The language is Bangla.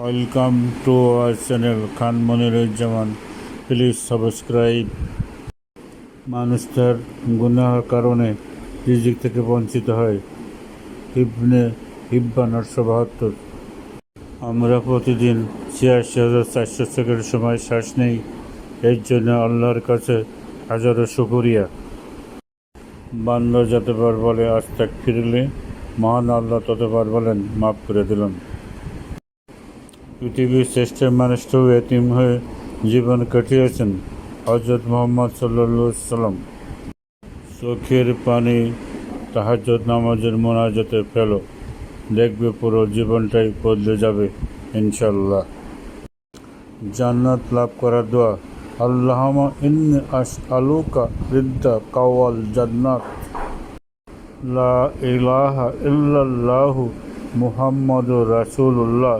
Welcome to our channel Khan Moniruzzaman. Please subscribe. মানুষ তার গুনাহের কারণে রিজিক থেকে বঞ্চিত হয়। ইবনে হিব্বান আটশো বাহাত্তর। আমরা প্রতিদিন ছিয়াশি হাজার চারশো সেকেন্ড সময় শ্বাস নেই। এর জন্য আল্লাহর কাছে হাজারো শুকরিয়া। বান্দা যতবার বলে আজ তাক ফিরলে মহান আল্লাহ ততবার বলেন, মাফ করে দিলাম। পৃথিবীর শ্রেষ্ঠ মানুষটাও এতিম হয়ে জীবন কাটিয়েছেন হজরত মোহাম্মদ সাল্লা সাল্লাম। চোখের পানি তাহাজত নামাজের মোনাজাতে ফেলো, দেখবে পুরো জীবনটাই বদলে যাবে ইনশাল্লাহ জান্নাত লাভ করার দোয়া আল্লাহমা ইন্নি আস আলুকা রিদ্দা কাওয়াল জান্নাত। লা ইলাহা ইল্লাল্লাহু মুহাম্মাদুর রাসূলুল্লাহ।